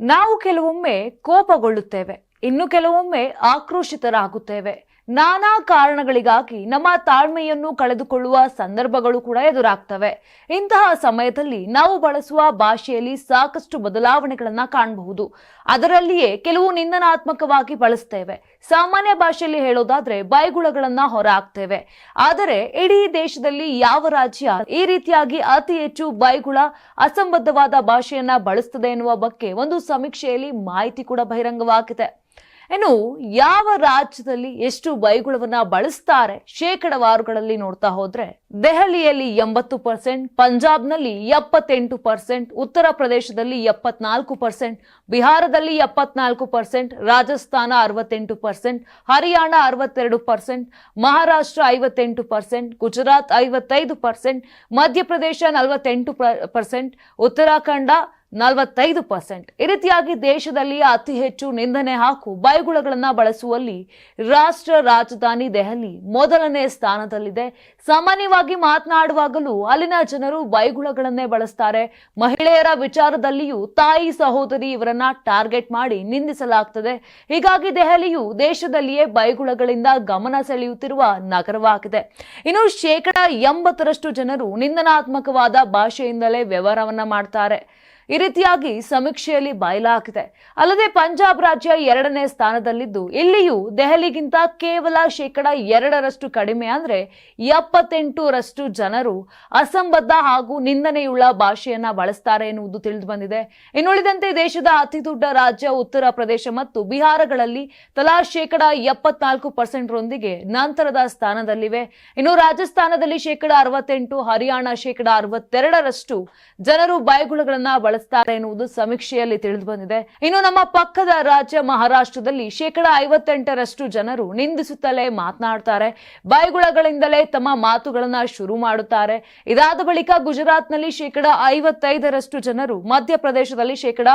ನಾವು ಕೆಲವೊಮ್ಮೆ ಕೋಪಗೊಳ್ಳುತ್ತೇವೆ. ಇನ್ನು ಕೆಲವೊಮ್ಮೆ ಆಕ್ರೋಶಿತರಾಗುತ್ತೇವೆ. ನಾನಾ ಕಾರಣಗಳಿಗಾಗಿ ನಮ್ಮ ತಾಳ್ಮೆಯನ್ನು ಕಳೆದುಕೊಳ್ಳುವ ಸಂದರ್ಭಗಳು ಕೂಡ ಎದುರಾಗ್ತವೆ. ಇಂತಹ ಸಮಯದಲ್ಲಿ ನಾವು ಬಳಸುವ ಭಾಷೆಯಲ್ಲಿ ಸಾಕಷ್ಟು ಬದಲಾವಣೆಗಳನ್ನ ಕಾಣಬಹುದು. ಅದರಲ್ಲಿಯೇ ಕೆಲವು ನಿಂದನಾತ್ಮಕವಾಗಿ ಬಳಸ್ತೇವೆ. ಸಾಮಾನ್ಯ ಭಾಷೆಯಲ್ಲಿ ಹೇಳೋದಾದ್ರೆ ಬೈಗುಳಗಳನ್ನ ಹೊರಹಾಕ್ತೇವೆ. ಆದರೆ ಇಡೀ ದೇಶದಲ್ಲಿ ಯಾವ ರಾಜ್ಯ ಈ ರೀತಿಯಾಗಿ ಅತಿ ಹೆಚ್ಚು ಬೈಗುಳ ಅಸಂಬದ್ಧವಾದ ಭಾಷೆಯನ್ನ ಬಳಸ್ತದೆ ಎನ್ನುವ ಬಗ್ಗೆ ಒಂದು ಸಮೀಕ್ಷೆಯಲ್ಲಿ ಮಾಹಿತಿ ಕೂಡ ಬಹಿರಂಗವಾಗಿದೆ. ಇನ್ನು ಯಾವ ರಾಜ್ಯದಲ್ಲಿ ಎಷ್ಟು ಬೈಗುಳವನ್ನ ಬಳಸ್ತಾರೆ ಶೇಕಡವಾರುಗಳಲ್ಲಿ ನೋಡ್ತಾ ಹೋದ್ರೆ ದೆಹಲಿಯಲ್ಲಿ ಎಂಬತ್ತು ಪರ್ಸೆಂಟ್ ಪಂಜಾಬ್ನಲ್ಲಿ ಎಪ್ಪತ್ತೆಂಟು ಪರ್ಸೆಂಟ್ ಉತ್ತರ ಪ್ರದೇಶದಲ್ಲಿ ಎಪ್ಪತ್ನಾಲ್ಕು ಪರ್ಸೆಂಟ್ ಬಿಹಾರದಲ್ಲಿ ಎಪ್ಪತ್ನಾಲ್ಕು ಪರ್ಸೆಂಟ್ ರಾಜಸ್ಥಾನ ಅರವತ್ತೆಂಟು ಪರ್ಸೆಂಟ್ ಹರಿಯಾಣ ಅರವತ್ತೆರಡು ಪರ್ಸೆಂಟ್ ಮಹಾರಾಷ್ಟ್ರ ಐವತ್ತೆಂಟು ಪರ್ಸೆಂಟ್ ಗುಜರಾತ್ ಐವತ್ತೈದು ಪರ್ಸೆಂಟ್ ಮಧ್ಯಪ್ರದೇಶ ನಲವತ್ತೆಂಟು ಪರ್ಸೆಂಟ್ ಉತ್ತರಾಖಂಡ ನಲವತ್ತೈದು ಪರ್ಸೆಂಟ್. ಈ ರೀತಿಯಾಗಿ ದೇಶದಲ್ಲಿ ಅತಿ ಹೆಚ್ಚು ನಿಂದನೆ ಹಾಕು ಬೈಗುಳಗಳನ್ನು ಬಳಸುವಲ್ಲಿ ರಾಷ್ಟ್ರ ರಾಜಧಾನಿ ದೆಹಲಿ ಮೊದಲನೇ ಸ್ಥಾನದಲ್ಲಿದೆ. ಸಾಮಾನ್ಯವಾಗಿ ಮಾತನಾಡುವಾಗಲೂ ಅಲ್ಲಿನ ಜನರು ಬೈಗುಳಗಳನ್ನೇ ಬಳಸ್ತಾರೆ. ಮಹಿಳೆಯರ ವಿಚಾರದಲ್ಲಿಯೂ ತಾಯಿ ಸಹೋದರಿ ಇವರನ್ನ ಟಾರ್ಗೆಟ್ ಮಾಡಿ ನಿಂದಿಸಲಾಗ್ತದೆ. ಹೀಗಾಗಿ ದೆಹಲಿಯು ದೇಶದಲ್ಲಿಯೇ ಬೈಗುಳಗಳಿಂದ ಗಮನ ಸೆಳೆಯುತ್ತಿರುವ ನಗರವಾಗಿದೆ. ಇನ್ನು ಶೇಕಡ ಎಂಬತ್ತರಷ್ಟು ಜನರು ನಿಂದನಾತ್ಮಕವಾದ ಭಾಷೆಯಿಂದಲೇ ವ್ಯವಹಾರವನ್ನ ಮಾಡ್ತಾರೆ. ಈ ರೀತಿಯಾಗಿ ಸಮೀಕ್ಷೆಯಲ್ಲಿ ಬಯಲಾಗಿದೆ. ಅಲ್ಲದೆ ಪಂಜಾಬ್ ರಾಜ್ಯ ಎರಡನೇ ಸ್ಥಾನದಲ್ಲಿದ್ದು, ಇಲ್ಲಿಯೂ ದೆಹಲಿಗಿಂತ ಕೇವಲ ಶೇಕಡ ಎರಡರಷ್ಟು ಕಡಿಮೆ ಅಂದ್ರೆ ಎಪ್ಪತ್ತೆಂಟರಷ್ಟು ಜನರು ಅಸಂಬದ್ಧ ಹಾಗೂ ನಿಂದನೆಯುಳ್ಳ ಭಾಷೆಯನ್ನ ಬಳಸ್ತಾರೆ ಎನ್ನುವುದು ತಿಳಿದು ಬಂದಿದೆ. ಇನ್ನುಳಿದಂತೆ ದೇಶದ ಅತಿ ದೊಡ್ಡ ರಾಜ್ಯ ಉತ್ತರ ಪ್ರದೇಶ ಮತ್ತು ಬಿಹಾರಗಳಲ್ಲಿ ತಲಾ ಶೇಕಡ ಎಪ್ಪತ್ನಾಲ್ಕು ಪರ್ಸೆಂಟ್ ರೊಂದಿಗೆ ನಂತರದ ಸ್ಥಾನದಲ್ಲಿವೆ. ಇನ್ನು ರಾಜಸ್ಥಾನದಲ್ಲಿ ಶೇಕಡ ಅರವತ್ತೆಂಟು, ಹರಿಯಾಣ ಶೇಕಡ ಅರವತ್ತೆರಡರಷ್ಟು ಜನರು ಬೈಗುಳಗಳನ್ನ ಬಳಸ್ತಾರೆ ಎನ್ನುವುದು ಸಮೀಕ್ಷೆಯಲ್ಲಿ ತಿಳಿದು ಬಂದಿದೆ. ಇನ್ನು ನಮ್ಮ ಪಕ್ಕದ ರಾಜ್ಯ ಮಹಾರಾಷ್ಟ್ರದಲ್ಲಿ ಶೇಕಡ ಐವತ್ತೆಂಟರಷ್ಟು ಜನರು ನಿಂದಿಸುತ್ತಲೇ ಮಾತನಾಡ್ತಾರೆ. ಬೈಗುಳಗಳಿಂದಲೇ ತಮ್ಮ ಮಾತುಗಳನ್ನ ಶುರು ಮಾಡುತ್ತಾರೆ. ಇದಾದ ಬಳಿಕ ಗುಜರಾತ್ನಲ್ಲಿ ಶೇಕಡ ಐವತ್ತೈದರಷ್ಟು ಜನರು, ಮಧ್ಯಪ್ರದೇಶದಲ್ಲಿ ಶೇಕಡ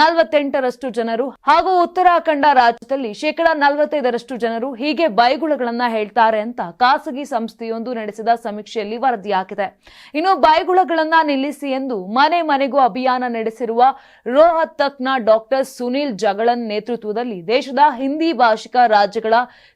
ನಲವತ್ತೆಂಟರಷ್ಟು ಜನರು ಹಾಗೂ ಉತ್ತರಾಖಂಡ ರಾಜ್ಯದಲ್ಲಿ ಶೇಕಡ ನಲವತ್ತೈದರಷ್ಟು ಜನರು ಹೀಗೆ ಬೈಗುಳಗಳನ್ನ ಹೇಳ್ತಾರೆ ಅಂತ ಖಾಸಗಿ ಸಂಸ್ಥೆಯೊಂದು ನಡೆಸಿದ ಸಮೀಕ್ಷೆಯಲ್ಲಿ ವರದಿಯಾಗಿದೆ ಇನ್ನು ಬೈಗುಳಗಳನ್ನ ನಿಲ್ಲಿಸಿ ಎಂದು ಮನೆ ಮನೆಗೂ ಅಭಿಯಾನ ನಡೆಸಿರುವ ರೋಹತಕ್ನ ಡಾಕ್ಟರ್ ಸುನೀಲ್ ಜಗಳನ್ ನೇತೃತ್ವದಲ್ಲಿ ದೇಶದ ಹಿಂದಿ ಭಾಷಿಕ ರಾಜ್ಯಗಳ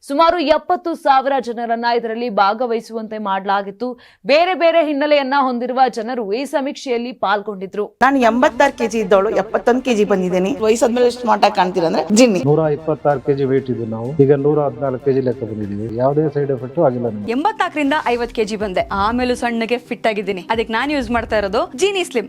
ಸುಮಾರು ಎಪ್ಪತ್ತು ಸಾವಿರ ಜನರನ್ನ ಇದರಲ್ಲಿ ಭಾಗವಹಿಸುವಂತೆ ಮಾಡಲಾಗಿತ್ತು. ಬೇರೆ ಬೇರೆ ಹಿನ್ನೆಲೆಯನ್ನ ಹೊಂದಿರುವ ಜನರು ಈ ಸಮೀಕ್ಷೆಯಲ್ಲಿ ಪಾಲ್ಗೊಂಡಿದ್ರು. ನಾನು ಎಂಬತ್ತಾರು ಕೆಜಿ ಇದ್ದವಳು ಎಪ್ಪತ್ತೊಂದು ಕೆಜಿ ಬಂದಿದ್ದೀನಿ. ವಯಸ್ಸಾದ್ಮೇಲೆ ಸ್ಮಾರ್ಟ್ ಆಗಿ ಕಾಣ್ತೀರಾ ಅಂದ್ರೆ ಜಿನ್ನಿ. ನೂರ ಇಪ್ಪತ್ತಾರು ಕೆಜಿ ವೇಟ್ ಇದ್ದೀವಿ ನಾವು. ಈಗ ನೂರ ಹದಿನಾಲ್ಕು ಕೆಜಿ ಲೆಕ್ಕ ಬಂದಿದ್ದೀವಿ. ಯಾವುದೇ ಸೈಡ್ ಎಫೆಕ್ಟ್ ಆಗಿಲ್ಲ ಎಂಬತ್ನಾಲ್ಕರಿಂದ ಐವತ್ ಕೆಜಿ ಬಂದೆ. ಆಮೇಲೆ ಸಣ್ಣಗೆ ಫಿಟ್ ಆಗಿದ್ದೀನಿ. ಅದಕ್ಕೆ ನಾನು ಯೂಸ್ ಮಾಡ್ತಾ ಇರೋದು ಜೀನಿ ಸ್ಲಿಮ್